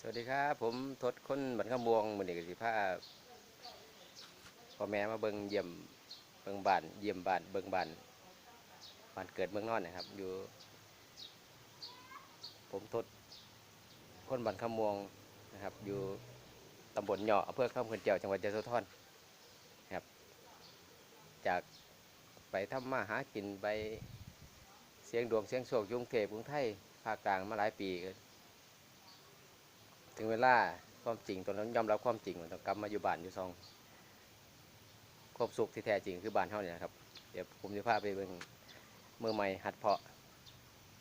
สวัสดีครับ ผมทศคนบันขมวงมือนี้กสิพาพ่อแม่มาเบิงเยี่ยมเบิงบ้านเยี่ยมบ้านเบิงบ้านบ้านเกิดเมืองนอนนะครับ อยู่ ผมทศคนบันขมวงนะครับ อยู่ตำบลเหยาะอำเภอข้ามเขื่อนเจียวจังหวัดยะโสธรนะครับ จากไปทำมาหากินไปเสียงดวงเสียงโศกยุงเทพกรุงไทยภาคกลางมาหลายปีก็ ถึงเวลาความจริงตอนนั้นยอมรับความจริงมันต้องกลับมาอยู่บ้านอยู่ซองความสุขที่แท้จริงคือบ้านเท่านี้นะครับ เดี๋ยวผมจะพาไปเบิ่งมือใหม่หัดเพาะ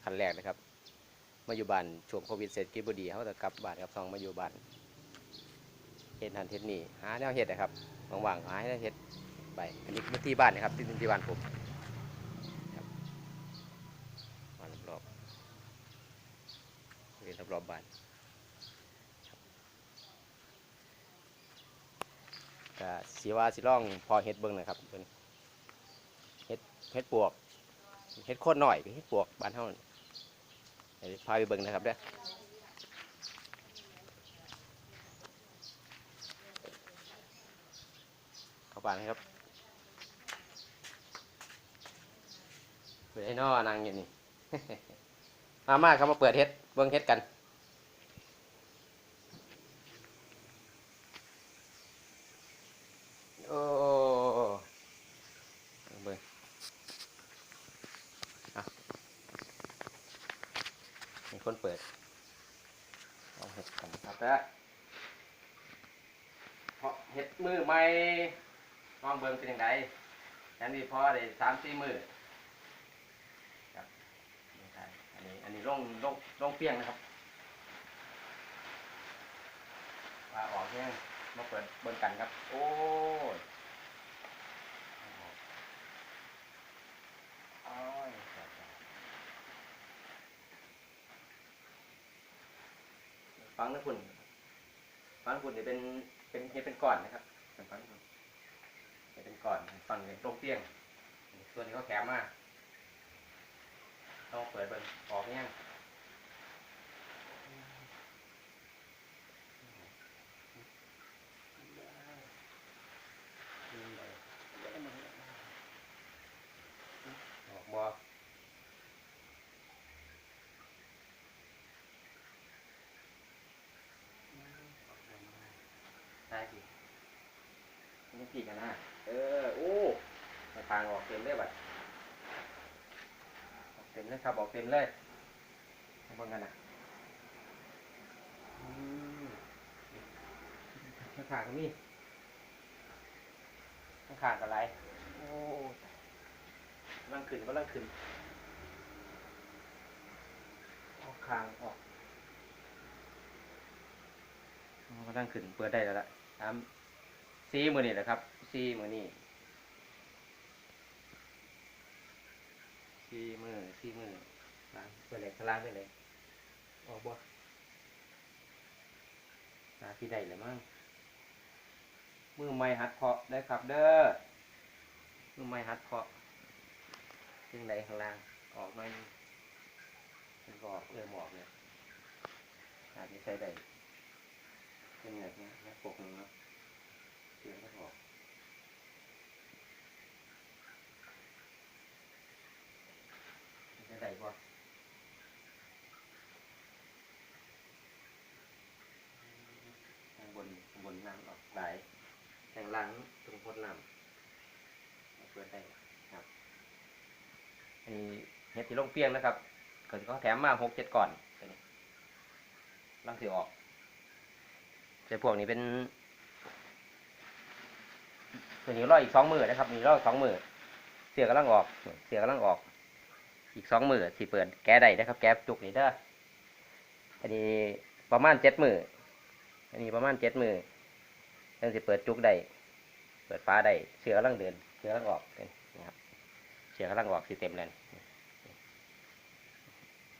ขั้นแรกนะครับ มาอยู่บ้านช่วงโควิดเสร็จกินบดีเขาจะกลับบ้านครับซองมาอยู่บ้านเฮ็ดนันเฮ็ดนี่หาแนวเฮ็ดนะครับว่างๆหาให้ได้เฮ็ดไปอันนี้คือที่บ้านนะครับที่ที่บ้านผมครับมารอบๆเรียนรอบๆบ้าน ก็สีว่าสิล่องพอเฮ็ดเบิ่งนะครับเบิ่งเฮ็ดเฮ็ดปวกเฮ็ดโคตรหน่อยเฮ็ดปวกบ้านเฮานี่เดี๋ยวพาไปเบิ่งนะครับเด้อเข้าบ้านะครับเปิดให้นอนางอยู่นี่มามาครับมาเปิดเฮ็ดเบิ่งเฮ็ดกัน โอ้เบิ่งอะ มีคนเปิดเอาเห็ดกันครับนะเพราะเห็ดมือใหม่ลองเบิ่งเป็นยังไงอันนี้พอได้สามสี่มือครับนี่ครับอันนี้อันนี้ลงลงลงเปียงนะครับว่าออกเนี่ยมาเปิดเบิ่งกันครับ โอ้ย ฟังนะคุณฟังคุณเนี่ยเป็นเป็นเห็ดเป็นก้อนนะครับเป็นฟังคุณเห็ดเป็นก้อนฟังเป็นตรงเตี้ยง ตัวนี้ก็แข็งมากต้องเปิดเบิ่งออกยังออกบ่ ได้สินี่ผีกันนะเออโอ้มาทางออกเต็มเลยบัดออกเต็มเลยครับออกเต็มเลยมาเบิ่งกันนะมข้างขางก็มีข้างขางกับไรโอ้กำลังขึ้นกำลังขึ้นออกคางออกอ๋อกำลังขึ้นเปิดได้แล้วล่ะ ตามซีมือนี่แหละครับซีมือนี่ซีมือซีมือล้างเปิดเลยข้างล่างได้เลยออกบ่ตาที่ใดเลยมั้งมือไม่หัดเพาะได้ครับ เด้อมือไม่หัดเพาะซึ่งใดข้างล่างออกหน่อยนึงมันก็ออกเอื้อมออกเนี่ยอาจจะใช้ได้ เป็นแบบเนี้ยนะปกหนึงเนาะเสียงก็ออกใช้ได้ป่ข้างบนข้างบนน้ำออกไหลายข้างล่างตรงพ้นน้ำเอาเปิดได้ครับอันนี้เห็ดที่ลงเปียงนะครับเก็สิเขาแถมมาหกเจ็ดก่อนตัวนี้ลังถือออก แต่พวกนี้เป็นตัวนี้ร้อยอีกสองมือนะครับนี่รออีกสองมือเสียกำลังออก เสียกำลังออก อีกสองมือที่เปิดแก้ได้นะครับ แก้จุกนี่เด้ออันนี้ประมาณเจ็ดมืออันนี้ประมาณเจ็ดมือยังสิเปิดจุกได้เปิดฟ้าได้เสือกำลังเดินเสือกำลังออกนะครับเสียกำลังออกสีเต็มเลย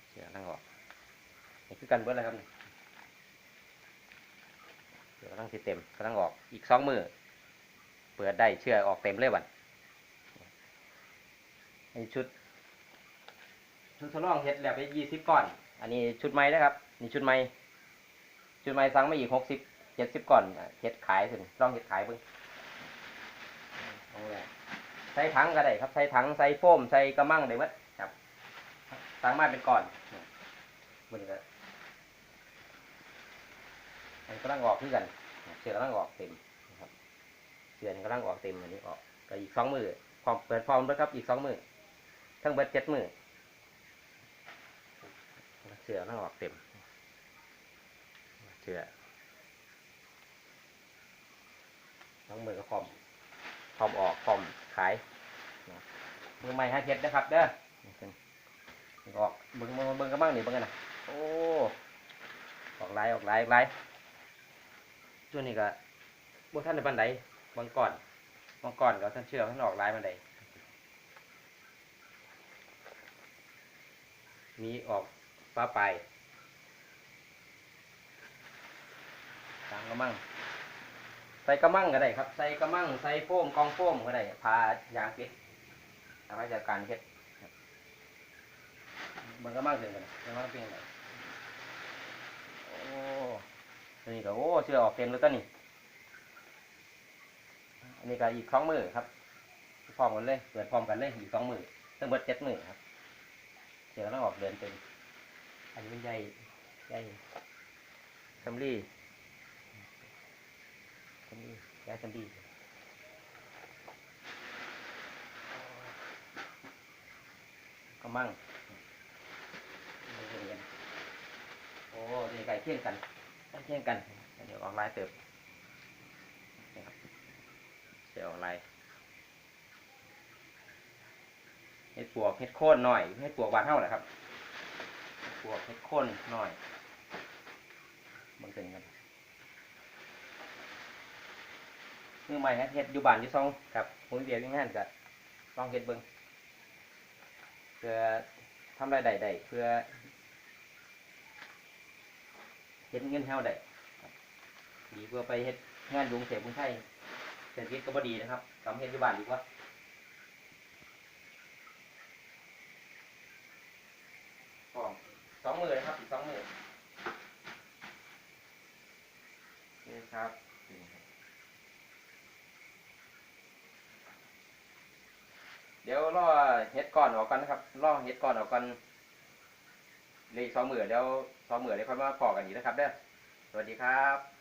เสียกำลังออกนี่คือกันเบิดเลยครับ เสียกำลังสีเต็มกำลังออกอีกสองมือเปิดได้เชื่อออกเต็มเลยวันอันนี้ชุด ชุดทดลองเฮ็ดแล้วไปยี่สิบก้อน อันนี้ชุดใหม่นะครับ นี่ชุดใหม่จุดหมายสั่งมาอีกหกสิบเจ็ดสิบก่อนเฮ็ดขายสิลองเฮ็ดขายเบิ่งใส่ถังก็ได้ครับ ใส่ถังใส่โฟมใส่กระมังได้หมดครับสั่งมาเป็นก่อนเบิ่งก็ มันกำลังออกคือกัน เสือกำลังออกเต็มนะครับ เสือกกำลังออกเต็มอันนี้ออกก็อีกสองมือพร้อมเปิดพร้อมแล้วครับ อีกสองมือทั้งเบิดเจ็ดมือเสือกำลังออกเต็มเชื่อน้องมือก็คอมคอมออกคอมขายมือใหม่ฮะเฮ็ดนะครับ เด้อออกเบิ่งเบิ่งเบิ่งกันบ้างนี่เบิ่งกันนะโอ้ออกไลายออกไลายออกไลาย ช่วงนี้ก็บ่ท่านในบันไดบางก่อนบางก่อนก็ท่านเชื่อท่านออกลายบันไดมีออกฟ้าไปตามกระมัง ใส่กระมังก็ได้ครับ ใส่กระมัง ใส่โฟมกองโฟมก็ได้พายางเพชรทำให้จัดการเพชรครับมันกระมังเสร็จกันกระมังเป็นไงโอ้ ตัวนี้ก็โอ้เชื่อออกเต็มเลยตัวนี้อันนี้ก็อีกสองมือครับพร้อมกันเลยเปิดพร้อมกันเลยอีกสองมือตั้งเบิดเจ็ดมือครับเชื่อต้องออกเดือนเต็มอันนี้เป็นใหญ่ใหญ่ซัมลี่ซัมบี้ย้ายซัมบี้ก็มั่งเรียนโอ้นี่ไก่เคี่ยงกัน ใกล้เคี่งกันเดี๋ยวออกลายเติบนี่ครับเดี๋ยวออกลายเห็ดปวกเห็ดโค่นหน่อยเห็ดปวกบานเท่าแหละครับปวกเห็ดโค่นหน่อยบางเกินกันมือใหม่ฮะเฮ็ดอยู่บ้านอยู่ซองครับผมเบียร์อยู่งานก็ลองเฮ็ดเบิ่งเพื่อทำรายได้ได้เพื่อ เฮ็ดเงินเฮาได้ครับดีกว่าไปเฮ็ดงานยุงเสียบุญไทยเศรษฐกิจก็บ่ดีนะครับทำเฮ็ดอยู่บ้านดีกว่าสองมือนะครับอีกสองมือนี่ครับนี่ครับเดี๋ยวรอเฮ็ดก่อนออกกันนะครับรอเฮ็ดก่อนออกกัน เลยสองหมือเดี๋ยวสองหมือเดี๋ยวค่อยมาพอกันอีกนะครับเด้อสวัสดีครับ